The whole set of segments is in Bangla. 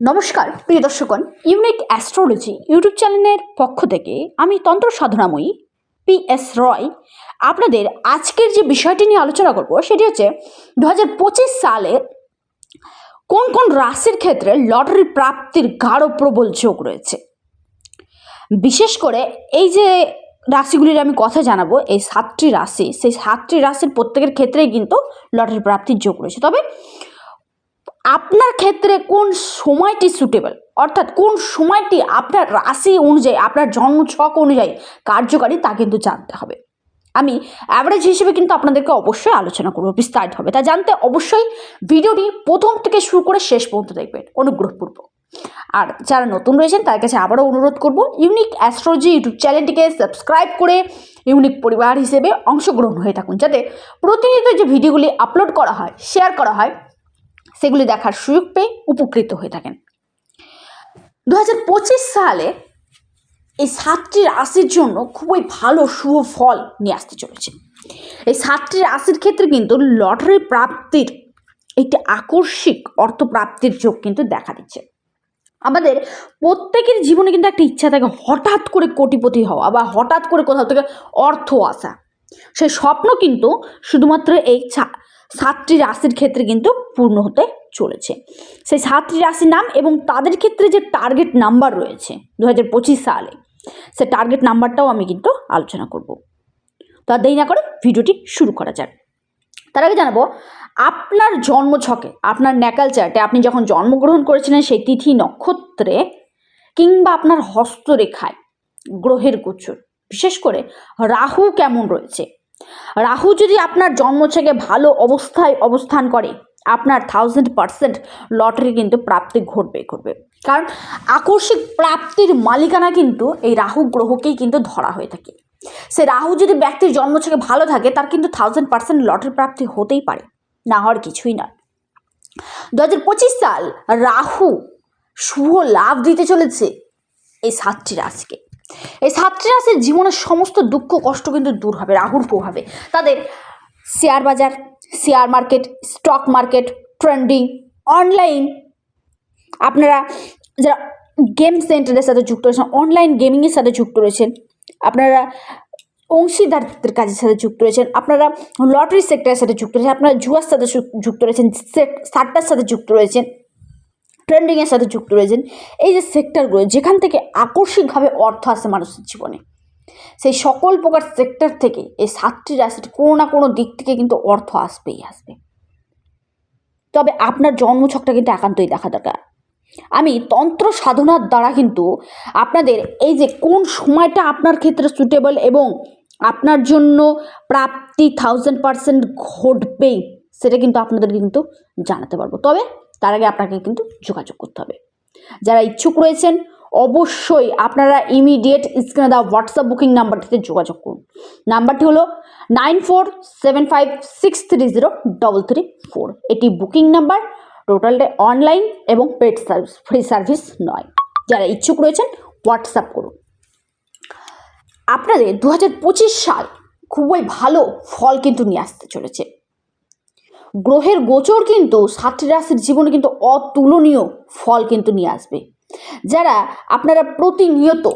নমস্কার, প্রিয় দর্শকগণ ইউনিক অ্যাস্ট্রোলজি ইউটিউব চ্যানেলের পক্ষ থেকে আমি তন্ত্র সাধনাময়ী পি এস রয় আপনাদের আজকের যে বিষয়টি নিয়ে আলোচনা করব, সেটি হচ্ছে দু হাজার পঁচিশ সালে কোন কোন রাশির ক্ষেত্রে লটারি প্রাপ্তির গাঢ় প্রবল যোগ রয়েছে। বিশেষ করে এই যে রাশিগুলির আমি কথা জানাব, এই সাতটি রাশি, সেই সাতটি রাশির প্রত্যেকের ক্ষেত্রেই কিন্তু লটারি প্রাপ্তির যোগ রয়েছে। তবে আপনার ক্ষেত্রে কোন সময়টি সুটেবল অর্থাৎ কোন সময়টি আপনার রাশি অনুযায়ী, আপনার জন্ম ছক অনুযায়ী কার্যকারী তা কিন্তু জানতে হবে। আমি অ্যাভারেজ হিসেবে কিন্তু আপনাদেরকে অবশ্যই আলোচনা করব, বিস্তারিত হবে। তা জানতে অবশ্যই ভিডিওটি প্রথম থেকে শুরু করে শেষ পর্যন্ত দেখবেন, অনুগ্রহপূর্বক। আর যারা নতুন রয়েছেন তার কাছে আবারও অনুরোধ করব ইউনিক অ্যাস্ট্রোলজি ইউটিউব চ্যানেলটিকে সাবস্ক্রাইব করে ইউনিক পরিবার হিসেবে অংশগ্রহণ হয়ে থাকুন। যাতে প্রতিনিয়ত যে ভিডিওগুলি আপলোড করা হয় শেয়ার করা হয় সেগুলি দেখার সুযোগ পেয়ে উপকৃত হয়ে থাকেন। দু হাজার পঁচিশ সালে এই সাতটি রাশির জন্য খুবই ভালো শুভ ফল নিয়ে আসতে চলেছে। এই সাতটি রাশির ক্ষেত্রে কিন্তু লটারি প্রাপ্তির একটি আকস্মিক অর্থপ্রাপ্তির যোগ কিন্তু দেখা দিচ্ছে। আমাদের প্রত্যেকের জীবনে কিন্তু একটা ইচ্ছা থাকে হঠাৎ করে কোটিপতি হওয়া বা হঠাৎ করে কোথাও থেকে অর্থ আসা। সেই স্বপ্ন কিন্তু শুধুমাত্র এই সাতটি রাশির ক্ষেত্রে কিন্তু পূর্ণ হতে চলেছে। সেই সাতটি রাশির নাম এবং তাদের ক্ষেত্রে যে টার্গেট নাম্বার রয়েছে দু হাজার পঁচিশ সালে, সে টার্গেট নাম্বারটাও আমি কিন্তু আলোচনা করব। তো দেরি না করে ভিডিওটি শুরু করা যাক। তার আগে জানাব, আপনার জন্মছকে, আপনার ন্যাকাল চার্টে আপনি যখন জন্মগ্রহণ করেছিলেন সেই তিথি নক্ষত্রে কিংবা আপনার হস্তরেখায়, গ্রহের গোচর, বিশেষ করে রাহু কেমন রয়েছে? রাহু যদি আপনার জন্মছকে ভালো অবস্থায় অবস্থান করে, আপনার থাউজেন্ড পার্সেন্ট লটারি কিন্তু প্রাপ্তি ঘটবে ঘটবে। কারণ আকস্মিক প্রাপ্তির মালিকানা কিন্তু এই রাহু গ্রহকেই কিন্তু ধরা হয়ে থাকে। সে রাহু যদি ব্যক্তির জন্মছকে ভালো থাকে, তার কিন্তু থাউজেন্ড পার্সেন্ট লটারি প্রাপ্তি হতেই পারে, না হওয়ার কিছুই নয়। দু হাজার পঁচিশ সাল রাহু শুভ লাভ দিতে চলেছে এই সাতটি রাশিকে। এই সাতটি রাশির জীবনের সমস্ত দুঃখ, কষ্ট কিন্তু দূর হবে রাহুর প্রভাবে। তাদের শেয়ার বাজার share market stock market trending online আপনারা যারা গেম সেন্টারের সাথে যুক্ত রয়েছেন অনলাইন গেমিংয়ের সাথে যুক্ত রয়েছেন, আপনারা অংশীদারদের কাজের সাথে যুক্ত রয়েছেন, আপনারা লটারি সেক্টরের সাথে যুক্ত রয়েছেন, আপনারা জুয়ার সাথে যুক্ত রয়েছেন সাট্টার সাথে যুক্ত রয়েছেন ট্রেন্ডিংয়ের সাথে যুক্ত রয়েছেন, এই যে সেক্টরগুলো যেখান থেকে আকস্মিকভাবে অর্থ আসে মানুষের জীবনে। সেই সকল প্রকার সেক্টর থেকে এই সাতটি রাশির কোনো না কোনো দিক থেকে কিন্তু অর্থ আসবেই আসবে। তবে আপনার জন্মছকটা কিন্তু একান্তই দেখা দরকার। আমি তন্ত্র সাধনার দ্বারা কিন্তু আপনাদের এই যে কোন সময়টা আপনার ক্ষেত্রে সুটেবল এবং আপনার জন্য প্রাপ্তি থাউজেন্ড পার্সেন্ট ঘটবেই, সেটা কিন্তু আপনাদের কিন্তু জানাতে পারব। তবে তার আগে আপনাকে কিন্তু যোগাযোগ করতে হবে। যারা ইচ্ছুক রয়েছেন, অবশ্যই আপনারা ইমিডিয়েট স্ক্রিনে দেওয়া হোয়াটসঅ্যাপ বুকিং নাম্বারটিতে যোগাযোগ করুন। নাম্বারটি হলো nine four seven five six three zero double three four এটি বুকিং নাম্বার টোটালটা অনলাইন এবং পেড সার্ভিস ফ্রি সার্ভিস নয়। যারা ইচ্ছুক রয়েছেন হোয়াটসঅ্যাপ করুন। আপনাদের দু হাজার পঁচিশ সাল খুবই ভালো ফল কিন্তু নিয়ে আসতে চলেছে। গ্রহের গোচর কিন্তু সাতটি রাশির জীবনে কিন্তু অতুলনীয় ফল কিন্তু নিয়ে আসবে। যারা আপনারা প্রতিনিয়ত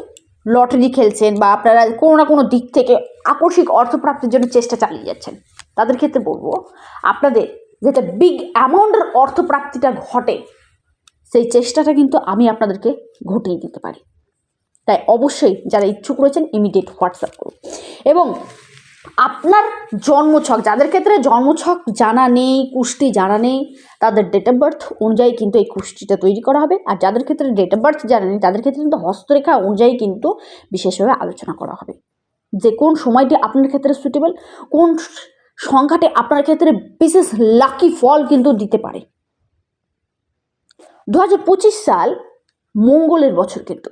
লটারি খেলছেন বা আপনারা কোনো না কোনো দিক থেকে আকস্মিক অর্থপ্রাপ্তির জন্য চেষ্টা চালিয়ে যাচ্ছেন, তাদের ক্ষেত্রে বলব, আপনাদের যেটা বিগ অ্যামাউন্টের অর্থপ্রাপ্তিটা ঘটে, সেই চেষ্টাটা কিন্তু আমি আপনাদেরকে ঘটিয়ে দিতে পারি। তাই অবশ্যই যারা ইচ্ছুক রয়েছেন ইমিডিয়েট হোয়াটসঅ্যাপ করুন। এবং আপনার জন্মছক, যাদের ক্ষেত্রে জন্মছক জানা নেই, কুষ্টি জানা নেই, তাদের ডেট অফ বার্থ অনুযায়ী কিন্তু এই কুষ্টিটা তৈরি করা হবে। আর যাদের ক্ষেত্রে ডেট অফ বার্থ জানা নেই, তাদের ক্ষেত্রে কিন্তু হস্তরেখা অনুযায়ী কিন্তু বিশেষভাবে আলোচনা করা হবে। যে কোন সময়টি আপনার ক্ষেত্রে সুটেবল কোন সংখ্যাটি আপনার ক্ষেত্রে বিশেষ লাকি ফল কিন্তু দিতে পারে। দু পঁচিশ সাল মঙ্গলের বছর কিন্তু,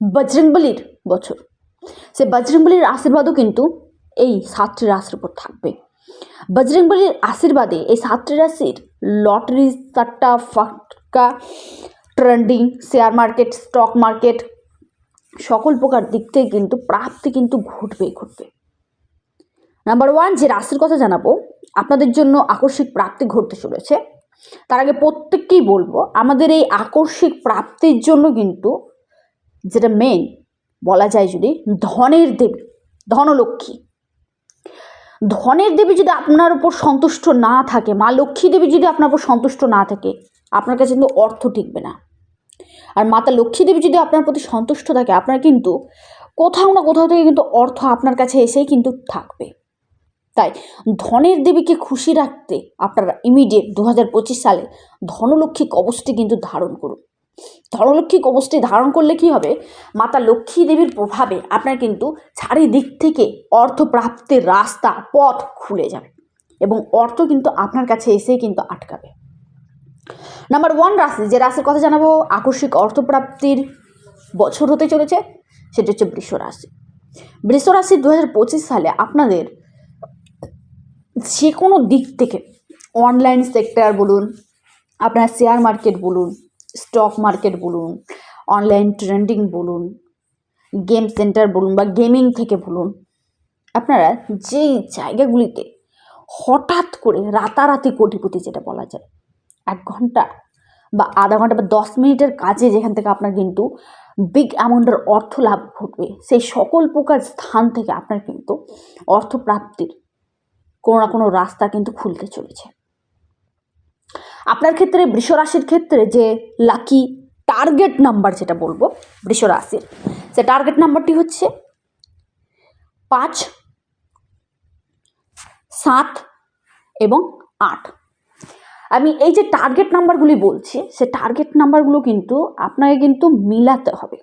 বজরংবলির বছর। সে বজরংবলির আশীর্বাদও কিন্তু এই সাতটি রাশির উপর থাকবে। বজরংবলির আশীর্বাদে এই সাতটি রাশির লটারি সাট্টা ফাটকা, trending, share market, stock market, সকল প্রকার দিক থেকে কিন্তু প্রাপ্তি কিন্তু ঘটবেই ঘটবে। নাম্বার ওয়ান, যে রাশির কথা জানাব, আপনাদের জন্য আকস্মিক প্রাপ্তি ঘটতে চলেছে। তার আগে প্রত্যেককেই বলব, আমাদের এই আকস্মিক প্রাপ্তির জন্য কিন্তু যেটা মেন বলা যায় যদি ধনের দেবী, ধনলক্ষ্মী। ধনের দেবী যদি আপনার উপর সন্তুষ্ট না থাকে, মা লক্ষ্মী দেবী যদি আপনার উপর সন্তুষ্ট না থাকে, আপনার কাছে কিন্তু অর্থ টিকবে না। আর মাতা লক্ষ্মী দেবী যদি আপনার প্রতি সন্তুষ্ট থাকে, আপনার কিন্তু কোথাও না কোথাও থেকে কিন্তু অর্থ আপনার কাছে এসেই কিন্তু থাকবে। তাই ধনের দেবীকে খুশি রাখতে আপনারা ইমিডিয়েট দু হাজার পঁচিশ সালে ধনলক্ষ্মী কবচটি কিন্তু ধারণ করুন। ধনলক্ষ্মী কবচটি ধারণ করলে কি হবে? মাতা লক্ষ্মী দেবীর প্রভাবে আপনার কিন্তু চারিদিক থেকে অর্থ প্রাপ্তির রাস্তা, পথ খুলে যাবে এবং অর্থ কিন্তু আপনার কাছে এসেই কিন্তু আটকাবে। নাম্বার ওয়ান রাশি, যে রাশির কথা জানাব, আকস্মিক অর্থপ্রাপ্তির বছর হতে চলেছে, সেটা হচ্ছে বৃষ রাশি। বৃষ রাশি দু হাজার পঁচিশ সালে আপনাদের যে কোনো দিক থেকে অনলাইন সেক্টর বলুন, আপনার শেয়ার মার্কেট বলুন স্টক মার্কেট বলুন অনলাইন ট্রেন্ডিং বলুন গেম সেন্টার বলুন বা গেমিং থেকে বলুন, আপনারা যেই জায়গাগুলিতে হঠাৎ করে রাতারাতি কোটিপতি যেটা বলা যায়, এক ঘণ্টা বা আধা ঘণ্টা বা দশ মিনিটের কাজে যেখান থেকে আপনার কিন্তু বিগ অ্যামাউন্টের অর্থ লাভ ঘটবে, সেই সকল প্রকার স্থান থেকে আপনার কিন্তু অর্থ প্রাপ্তির কোনো না কোনো রাস্তা কিন্তু খুলতে চলেছে। আপনার ক্ষেত্রে বৃষ রাশির ক্ষেত্রে যে লাকি টার্গেট নাম্বার যেটা বলব বৃষ রাশির সে টার্গেট নাম্বারটি হচ্ছে পাঁচ, সাত এবং আট। আমি এই যে টার্গেট নাম্বারগুলি বলছি, সে টার্গেট নাম্বারগুলো কিন্তু আপনাকে কিন্তু মিলাতে হবে।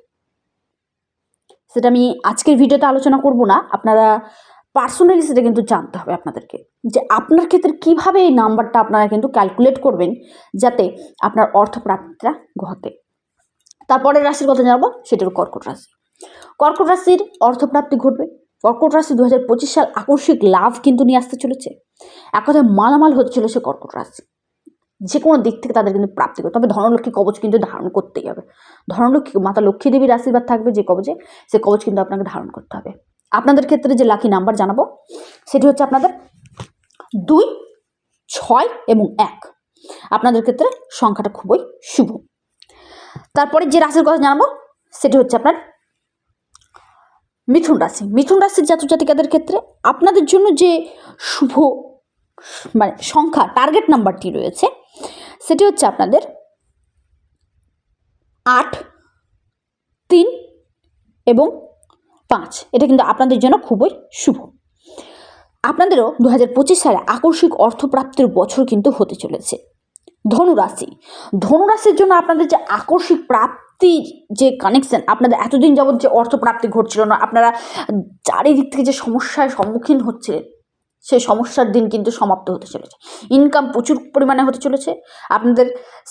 সেটা আমি আজকের ভিডিওতে আলোচনা করব না, আপনারা পার্সোনালি সেটা কিন্তু জানতে হবে আপনাদেরকে। যে আপনার ক্ষেত্রে কীভাবে এই নাম্বারটা আপনারা কিন্তু ক্যালকুলেট করবেন যাতে আপনার অর্থপ্রাপ্তিটা ঘটে। তারপরের রাশির কথা জানাব, সেটা হলো কর্কট রাশি। কর্কট রাশির অর্থপ্রাপ্তি ঘটবে। কর্কট রাশি দু হাজার পঁচিশ সাল আকস্মিক লাভ কিন্তু নিয়ে আসতে চলেছে। এক কথায় মালামাল হতে চলেছে কর্কট রাশি। যে কোনো দিক থেকে তাদের কিন্তু প্রাপ্তি করতে হবে ধনলক্ষ্মী কবচ কিন্তু ধারণ করতেই হবে। ধনলক্ষ্মী, মাতা লক্ষ্মী দেবীর আশীর্বাদ থাকবে যে কবচে, সে কবচ কিন্তু আপনাকে ধারণ করতে হবে। আপনাদের ক্ষেত্রে যে লাকি নাম্বার জানাব, সেটি হচ্ছে আপনাদের দুই, ছয় এবং এক। আপনাদের ক্ষেত্রে সংখ্যাটা খুবই শুভ। তারপরে যে রাশির কথা জানাব, সেটি হচ্ছে আপনার মিথুন রাশি। মিথুন রাশির জাতক জাতিকাদের ক্ষেত্রে আপনাদের জন্য যে শুভ মানে সংখ্যা টার্গেট নাম্বারটি রয়েছে, সেটি হচ্ছে আপনাদের আট, তিন এবং পাঁচ। এটা কিন্তু আপনাদের জন্য খুবই শুভ। আপনাদেরও দু হাজার পঁচিশ সালে আকস্মিক অর্থপ্রাপ্তির বছর কিন্তু হতে চলেছে। ধনুরাশি। ধনুরাশির জন্য আপনাদের যে আকস্মিক প্রাপ্তির যে কানেকশন আপনাদের এতদিন যাবৎ যে অর্থপ্রাপ্তি ঘটছিল না, আপনারা চারিদিক থেকে যে সমস্যার সম্মুখীন হচ্ছিলেন সেই সমস্যার দিন কিন্তু সমাপ্ত হতে চলেছে। ইনকাম প্রচুর পরিমাণে হতে চলেছে। আপনাদের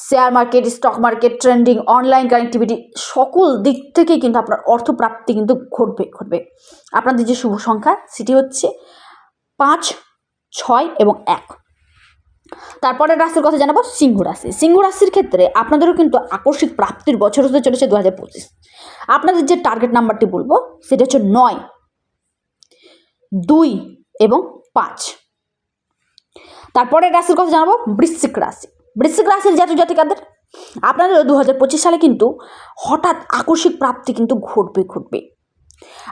share market stock market trending online connectivity সকল দিক থেকেই কিন্তু আপনার অর্থপ্রাপ্তি কিন্তু ঘটবে ঘটবে। আপনাদের যে শুভ সংখ্যা সেটি হচ্ছে পাঁচ, ছয় এবং এক। তারপরে রাশির কথা জানাব সিংহ রাশি। সিংহ রাশির ক্ষেত্রে আপনাদেরও কিন্তু আকস্মিক প্রাপ্তির বছর হতে চলেছে দু হাজার পঁচিশ। আপনাদের যে টার্গেট নাম্বারটি বলব সেটা হচ্ছে নয়, দুই এবং পাঁচ। তারপরের রাশির কথা জানাব বৃশ্চিক রাশি। বৃশ্চিক রাশির জাতক জাতিকাদের, আপনাদের দু হাজার পঁচিশ সালে কিন্তু হঠাৎ আকস্মিক প্রাপ্তি কিন্তু ঘটবে ঘটবে।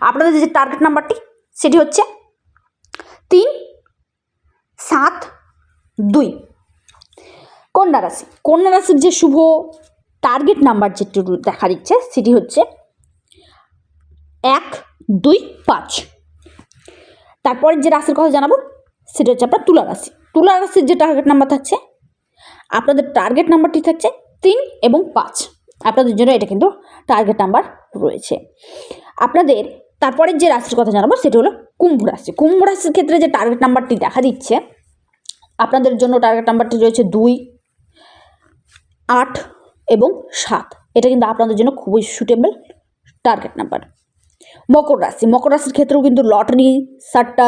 আপনাদের যে টার্গেট নাম্বারটি সেটি হচ্ছে তিন, সাত, দুই। কন্যা রাশি। কন্যা রাশির যে শুভ টার্গেট নাম্বার যেটি দেখা দিচ্ছে সেটি হচ্ছে এক, দুই, পাঁচ। তারপরে যে রাশির কথা জানাব, সেটা হচ্ছে আপনার তুলা রাশি। তুলা রাশির যে টার্গেট নাম্বার থাকছে, আপনাদের টার্গেট নাম্বারটি থাকছে তিন এবং পাঁচ। আপনাদের জন্য এটা কিন্তু টার্গেট নাম্বার রয়েছে। আপনাদের তারপরের যে রাশির কথা জানাব, সেটি হলো কুম্ভ রাশি। কুম্ভ রাশির ক্ষেত্রে যে টার্গেট নাম্বারটি দেখা দিচ্ছে, আপনাদের জন্য টার্গেট নাম্বারটি রয়েছে দুই, আট এবং সাত। এটা কিন্তু আপনাদের জন্য খুবই সুটেবল টার্গেট নাম্বার মকর রাশি। মকর রাশির ক্ষেত্রেও কিন্তু লটারি, সাট্টা,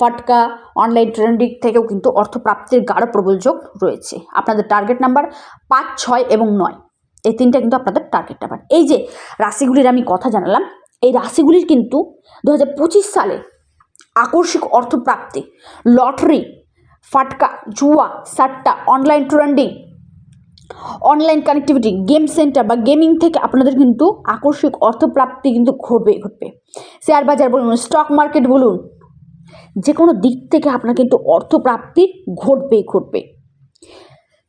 ফাটকা অনলাইন ট্রেন্ডিং থেকেও কিন্তু অর্থপ্রাপ্তির গাঢ় প্রবল যোগ রয়েছে। আপনাদের টার্গেট নাম্বার পাঁচ, ছয় এবং নয়। এই তিনটা কিন্তু আপনাদের টার্গেট নাম্বার এই যে রাশিগুলির আমি কথা জানালাম, এই রাশিগুলির কিন্তু দু হাজার পঁচিশ সালে আকস্মিক অর্থপ্রাপ্তি, লটারি, ফাটকা, জুয়া, সাট্টা online trending online connectivity game center বা গেমিং থেকে আপনাদের কিন্তু আকস্মিক অর্থপ্রাপ্তি কিন্তু ঘটবে ঘটবে। শেয়ার বাজার বলুন স্টক মার্কেট বলুন যে কোনো দিক থেকে আপনার কিন্তু অর্থপ্রাপ্তি ঘটবেই ঘটবে।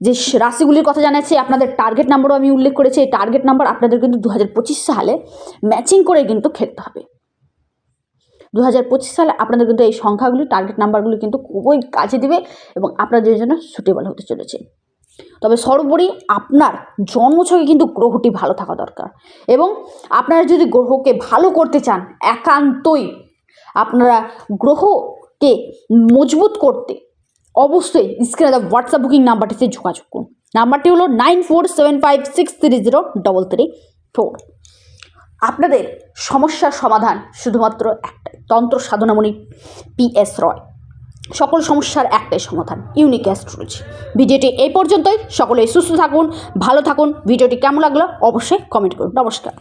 যে রাশিগুলির কথা জানাচ্ছি, আপনাদের টার্গেট নাম্বারও আমি উল্লেখ করেছি, এই টার্গেট নাম্বার আপনাদের কিন্তু দু হাজার পঁচিশ সালে ম্যাচিং করে কিন্তু খেলতে হবে। দু হাজার পঁচিশ সালে আপনাদের কিন্তু এই সংখ্যাগুলি টার্গেট নাম্বারগুলি কিন্তু খুবই কাজে দিবে এবং আপনাদের জন্য সুটেবল হতে চলেছে। তবে সর্বোপরি আপনার জন্মছকে কিন্তু গ্রহটি ভালো থাকা দরকার। এবং আপনারা যদি গ্রহকে ভালো করতে চান, একান্তই আপনারা গ্রহকে মজবুত করতে অবশ্যই স্ক্রিনে দেওয়া হোয়াটসঅ্যাপ বুকিং নাম্বারটিতে যোগাযোগ করুন। নাম্বারটি হলো nine four seven five six three zero double three four আপনাদের সমস্যার সমাধান শুধুমাত্র একটাই, তন্ত্র সাধনামণি পি এস রয় সকল সমস্যার একটাই সমাধান ইউনিক অ্যাস্ট্রোলজি ভিডিওটি এই পর্যন্তই, সকলেই সুস্থ থাকুন, ভালো থাকুন, ভিডিওটি কেমন লাগল অবশ্যই কমেন্ট করুন। নমস্কার।